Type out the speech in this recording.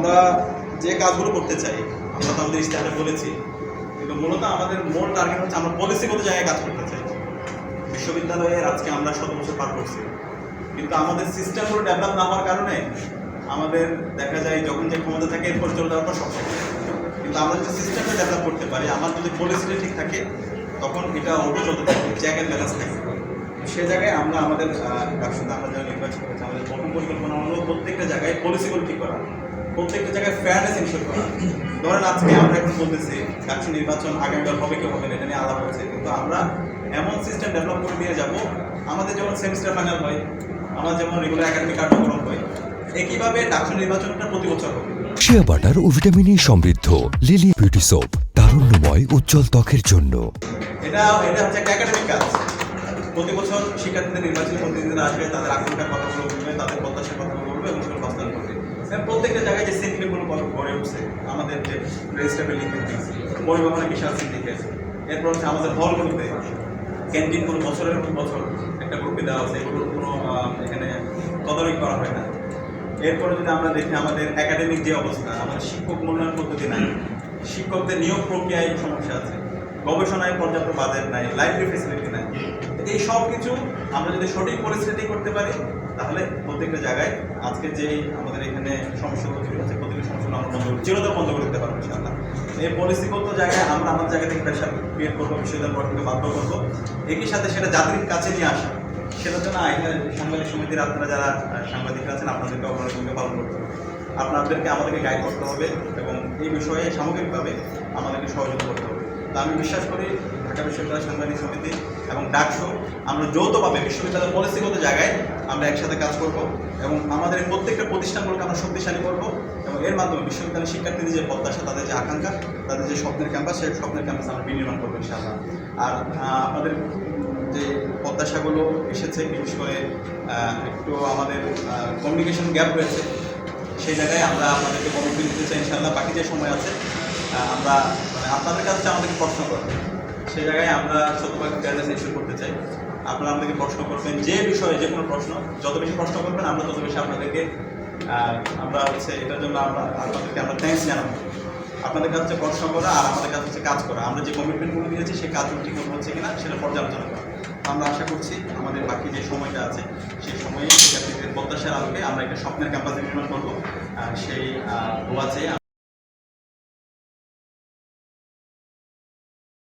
আমরা যে কাজগুলো করতে চাই, আমরা তো আমাদের স্ট্যান্ডে বলেছি। কিন্তু মূলত আমাদের মূল টার্গেট হচ্ছে আমরা পলিসিগত জায়গায় কাজ করতে চাই। বিশ্ববিদ্যালয়ের আজকে আমরা শত বছর পার করছি। কিন্তু আমাদের সিস্টেমগুলো ডেভেলপ না হওয়ার কারণে আমাদের দেখা যায় যখন যে ক্ষমতা থাকে, এরপর চলে যাওয়ার পর সব। কিন্তু আমরা যদি সিস্টেমটা ডেভেলপ করতে পারি, আমার যদি পলিসিটা ঠিক থাকে, তখন এটা অটো চলতে থাকবে চেক ব্যালেন্স থাকবে। সে জায়গায় আমরা আমাদের ডাকসুতে আমরা যারা নির্বাচন করেছি আমাদের প্রথম পরিকল্পনা হলো প্রত্যেকটা জায়গায় পলিসিগুলো ঠিক করা। প্রত্যেকটা জায়গায় ফেয়ারনেস ইনশোর করা। ধরেন আজকে আমরা এখন বলতেছি ডাকসু নির্বাচন আগামীকাল হবে কি হবে না এটা নিয়ে আলাপ হচ্ছে। কিন্তু আমরা এমন সিস্টেম ডেভেলপ করে নিয়ে যাব আমাদের যেমন সেমিস্টার ফাইনাল হয় আমার যেমন রেগুলার একাডেমিক কার্যক্রম হয় একইভাবে ডাকসু নির্বাচনটা প্রতি বছর হবে। শিয়া বাটার ও ভিটামিনে সমৃদ্ধ লিলি বিউটি সোপ তারুণ্যময় উজ্জ্বল ত্বকের জন্য। এটা এটা হচ্ছে একটা একাডেমিক কাজ। প্রতি বছর শিক্ষার্থীদের নির্বাচনী প্রতিনিধিরা আসবে তাদের আকাঙ্ক্ষার কথাগুলো বলবে তাদের প্রত্যাশার কথাগুলো বলবে এবং সেগুলো বাস্তবায়ন করবে এবং প্রত্যেকটা জায়গায় যে গড়ে উঠছে, আমাদের যে পরিবহনে বিশাল এরপর হচ্ছে আমাদের বছরের বছর একটা গ্রুপে দেওয়া আছে এগুলোর কোনো এখানে তদারকি করা হয় না। এরপরে যদি আমরা দেখি আমাদের একাডেমিক যে অবস্থা, আমাদের শিক্ষক মূল্যায়ন পদ্ধতি নাই, শিক্ষকদের নিয়োগ প্রক্রিয়ায় সমস্যা আছে, গবেষণায় পর্যাপ্ত বাজেট নাই লাইব্রেরি ফেসিলিটি নাই। এই সব কিছু আমরা যদি সঠিক পরিস্থিতি করতে পারি, তাহলে প্রত্যেকটা জায়গায় আজকে যে আমাদের এখানে সমস্যাগুলো তৈরি হচ্ছে প্রত্যেকটা সমস্যাগুলো আমরা বন্ধ করি চিরতর বন্ধ করে দিতে পারব ইনশাআল্লাহ। এই পলিসিগত জায়গায় আমরা আমাদের জায়গা থেকে প্রেশার ক্রিয়েট করব বিশ্ববিদ্যালয় গঠনকে বাধ্য করব। একই সাথে সেটা জাতির কাছে নিয়ে আসা সেটার জন্য এখানে সাংবাদিক সমিতির আপনারা যারা আহ, সাংবাদিকরা আছেন আপনাদেরকে আপনারা ভূমিকা পালন করতে হবে। আপনাদেরকে আমাদেরকে গাইড করতে হবে এবং এই বিষয়ে সামগ্রিকভাবে আমাদেরকে সহযোগিতা করতে হবে। তা আমি বিশ্বাস করি ঢাকা বিশ্ববিদ্যালয় সাংবাদিক সমিতি এবং ডাকশো আমরা যৌথভাবে বিশ্ববিদ্যালয়ের পলিসিগত জায়গায় আমরা একসাথে কাজ করব এবং আমাদের প্রত্যেকটা প্রতিষ্ঠানগুলোকে আমরা শক্তিশালী করব এবং এর মাধ্যমে বিশ্ববিদ্যালয়ের শিক্ষার্থীদের যে প্রত্যাশা, তাদের যে আকাঙ্ক্ষা, তাদের যে স্বপ্নের ক্যাম্পাস, সেই স্বপ্নের ক্যাম্পাস আমরা বিনির্মাণ করব ইনশাআল্লাহ। আর আমাদের যে প্রত্যাশাগুলো এসেছে, বিশেষ করে একটু আমাদের কমিউনিকেশন গ্যাপ রয়েছে, সেই জায়গায় আমরা আপনাদেরকে কমিটমেন্ট দিতে চাই ইনশাআল্লাহ। বাকি যে সময় আছে আমরা আপনাদের কাছে আমাদেরকে প্রশ্ন করবেন সেই জায়গায় আমরা শতভাগ ফেয়ারনেস ইস্যু করতে চাই। আপনারা আমাদেরকে প্রশ্ন করবেন, যে বিষয়ে যে কোনো প্রশ্ন, যত বেশি প্রশ্ন করবেন, আমরা তত বেশি আপনাদেরকে আমরা হচ্ছে এটার জন্য আমরা আপনাদেরকে আমরা থ্যাঙ্কস জানাব। আপনাদের কাছে প্রশ্ন করা আর আমাদের কাছে হচ্ছে কাজ করা। আমরা যে কমিটমেন্টগুলো দিয়েছি সেই কাজগুলো ঠিক হচ্ছে কিনা, সেটা পর্যালোচনা করা। আমরা আশা করছি আমাদের বাকি যে সময়টা আছে, সেই সময়ে প্রত্যাশার আলোকে আমরা একটা স্বপ্নের ক্যাম্পাস নির্মাণ করব। সেই দোয়া চেয়ে